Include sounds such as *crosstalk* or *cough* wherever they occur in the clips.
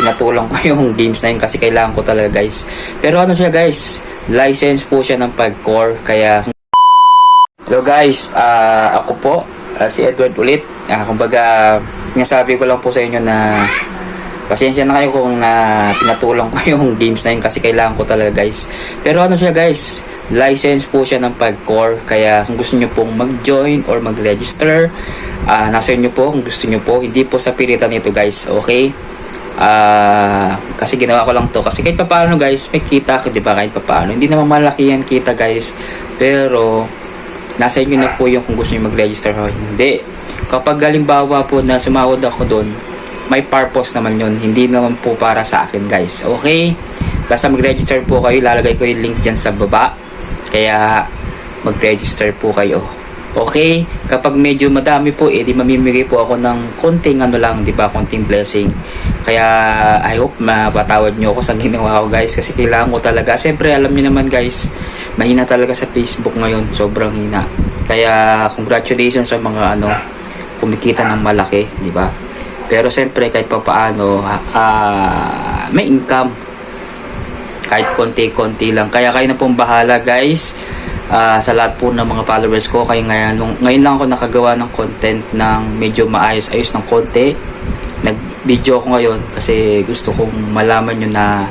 pinatulong ko *laughs* yung games na yun kasi kailangan ko talaga guys. Pero ano siya guys, license po siya ng pag-core kaya Hello guys, ah, ako po, ah, si Edward ulit. Ah, kumbaga, nasabi ko lang po sa inyo na pasensya na kayo kung na pinatulong ko *laughs* yung games na yun kasi kailangan ko talaga guys. Pero ano siya guys, license po siya ng pag-core kaya kung gusto nyo pong mag-join or mag-register, ah, nasa inyo po kung gusto nyo po. Hindi po sa pilitan nito guys, okay? Ah, kasi ginawa ko lang to kasi kahit papaano guys, may kita ko, 'di ba? Kahit papaano. Hindi naman malaki yan kita guys. Pero nasa inyo na po yung kung gusto nyo mag-register o hindi. Kapag halimbawa po na sumahod ako doon, may purpose naman yun. Hindi naman po para sa akin guys. Okay? Basta mag-register po kayo. Lalagay ko yung link dyan sa baba. Kaya mag-register po kayo. Okay? Kapag medyo madami po, eh, di mamimigay po ako ng konting ano lang, di ba? Konting blessing. Kaya I hope mapatawad nyo ako sa ginawa ko guys kasi kailangan ko talaga. Siyempre alam niyo naman guys, mahina talaga sa Facebook ngayon. Sobrang hina. Kaya congratulations sa mga ano, kumikita ng malaki, di ba? Pero siyempre kahit pa paano, ah, may income. Kahit konti-konti lang. Kaya kayo na pong bahala guys. Ah, sa lahat po ng mga followers ko. Kaya ngayon, nung, ngayon lang ako nakagawa ng content ng medyo maayos-ayos ng konti. Nag-video ako ngayon kasi gusto kong malaman nyo na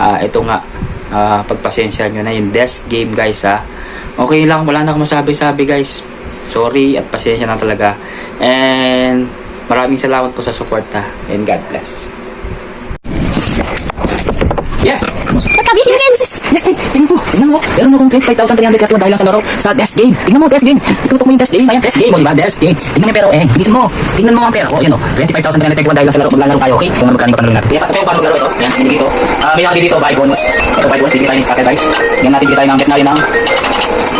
ah, ito nga, ah, pagpasensya nyo na yung desk game guys ha. Okay lang, wala na akong masabi-sabi guys. Sorry at pasensya na talaga. And maraming salamat po sa suporta. And God bless. Yes! Pagka-busy yes. Tingnan mo, tingnan mo. Meron akong 25,331 dahil lang sa laro sa desk game. Tingnan mo, desk game. Itutok mo yung desk game. Ayan, desk game. O, diba? Desk game. Tingnan yung pero eh. Bilisan mo. Tingnan mo ang pera. O, yan o. 25,331 dahil lang sa laro. Maglalaro tayo, okay? Kung ano magkano panalo natin. Kaya sasabihin ko paano maglaro ito. Yan, hindi dito. Ah, may nakabili dito, buy bonus. Ito, buy bonus. Bibili tayo ng scatter guys. Yan natin, bibili tayo ng bet na rin ng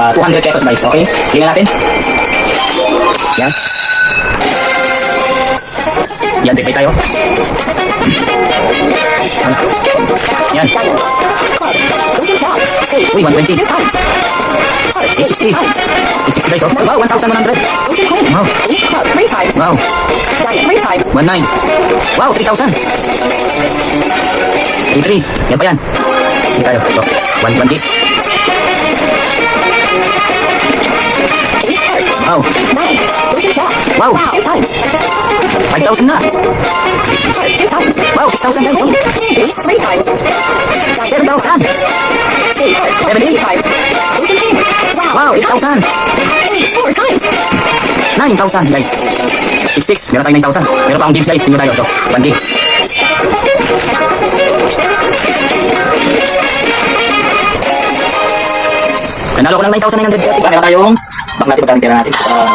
ah, 200 pesos guys, okay? Tingnan natin. Yan. Yan, bibili tayo. Yan. Uy, 120. 860. 860 guys, oh. Wow, 1,100. Wow. Three times. Wow. Three times. 19. Wow, 3,000. 3,3. Yan pa yan. Hindi tayo. Ito. 120. Wow. Nine. Losing shot. Wow. Two times. 5,000 na. Two times. Wow, 6,000 guys. Oh. Three times. 7,000. Eight. Three times. Losing king. Wow, 8,000. Eight. Four times. 9,000 guys. 66. Meron tayong 9,000. Meron pa akong games guys. Tingnan tayo. Ito. 1 game. Nanalo ko ng 9,930. Meron tayong Bak natin magkano pera natin. Uh,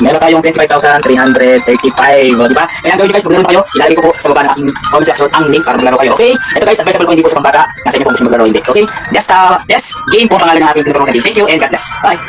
meron tayong 25,335. O, di ba? Kaya gawin guys, maglaro kayo. Ilalagay ko po sa baba ng aking comment section ang link para maglaro kayo. Okay? Ito guys, advisable ko hindi po sa pambata. Nasa inyo po gusto maglaro hindi. Okay? Just, uh, yes, game po ang pangalan ng aking tinutulungan natin. Thank you and God bless. Bye!